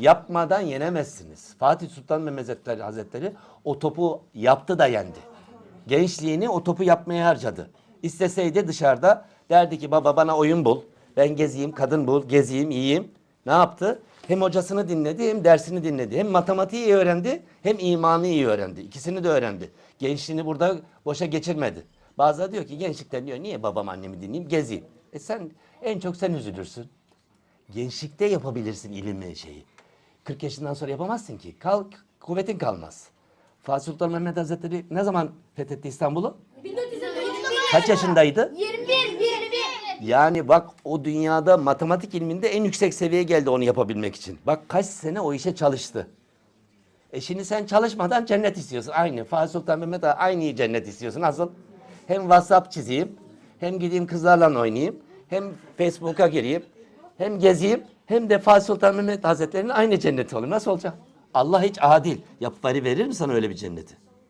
Yapmadan yenemezsiniz. Fatih Sultan Mehmet Hazretleri o topu yaptı da yendi. Gençliğini o topu yapmaya harcadı. İsteseydi dışarıda derdi ki baba bana oyun bul. Ben gezeyim, kadın bul, gezeyim, yiyeyim. Ne yaptı? Hem hocasını dinledi hem dersini dinledi. Hem matematiği iyi öğrendi hem imanı iyi öğrendi. İkisini de öğrendi. Gençliğini burada boşa geçirmedi. Bazıları diyor ki gençlikten diyor niye babam annemi dinleyeyim gezeyim. E sen en çok sen üzülürsün. Gençlikte yapabilirsin ilmi şeyi. 40 yaşından sonra yapamazsın ki. Kalk, kuvvetin kalmaz. Fatih Sultan Mehmet Hazretleri ne zaman fethetti İstanbul'u? 1421. Kaç yaşındaydı? 21. 21. Yani bak o dünyada matematik ilminde en yüksek seviyeye geldi onu yapabilmek için. Bak kaç sene o işe çalıştı. E şimdi sen çalışmadan cennet istiyorsun. Aynı. Fatih Sultan Mehmet Ağa aynı cennet istiyorsun. Nasıl? Hem WhatsApp çizeyim, hem gideyim kızlarla oynayayım, hem Facebook'a gireyim, hem gezeyim, hem de Fatih Sultan Mehmet Hazretleri'nin aynı cenneti olayım. Nasıl olacak? Allah hiç adil. Yapıp verir mi sana öyle bir cenneti?